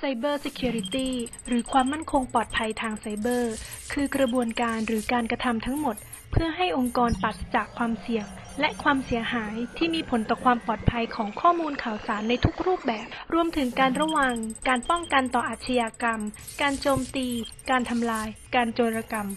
Cyber Security หรือความมั่นคงปลอดภัยทางไซเบอร์ คือกระบวนการหรือการกระทำทั้งหมด เพื่อให้องค์กรปราศจากความเสี่ยง และความเสียหายที่มีผลต่อความปลอดภัยของข้อมูลข่าวสารในทุกรูปแบบ รวมถึงการระวัง การป้องกันต่ออาชญากรรม การโจมตี การทำลาย การโจรกรรม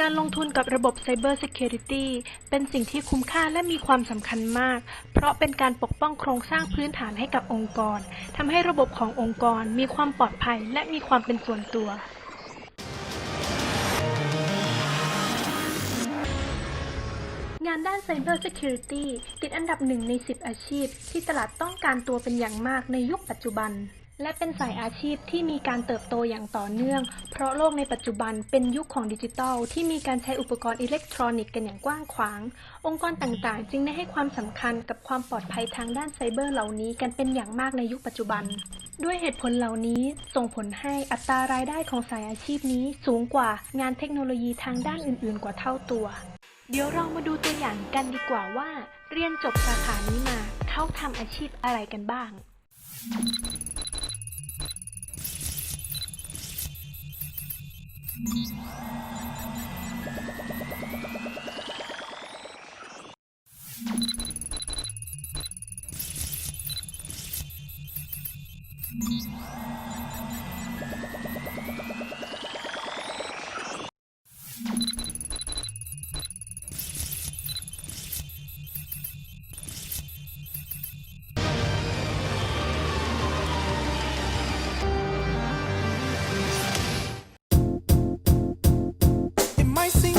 การลงทุนกับระบบ Cyber Security เป็นสิ่งที่คุ้มค่าและมีความสำคัญมาก เพราะเป็นการปกป้องโครงสร้างพื้นฐานให้กับองค์กร ทำให้ระบบขององค์กรมีความปลอดภัยและมีความเป็นส่วนตัว งานด้าน Cyber Security ติดอันดับหนึ่งใน 10 อาชีพ ที่ตลาดต้องการตัวเป็นอย่างมากในยุคปัจจุบัน และเป็นสายอาชีพที่มีการเติบโตอย่างต่อเนื่อง เพราะโลกในปัจจุบันเป็นยุคของดิจิทัล ที่มีการใช้อุปกรณ์อิเล็กทรอนิกส์กันอย่างกว้างขวาง องค์กรต่างๆ จึงได้ให้ความสำคัญกับความปลอดภัยทางด้านไซเบอร์เหล่านี้กันเป็นอย่างมากในยุคปัจจุบัน ด้วยเหตุผลเหล่านี้ส่งผลให้อัตรารายได้ของสายอาชีพนี้สูงกว่างานเทคโนโลยีทางด้านอื่น ๆ กว่าเท่าตัว เดี๋ยวเรามาดูตัวอย่างกันดีกว่าว่า เรียนจบสาขานี้มาเขาทำอาชีพอะไรกันบ้าง you I see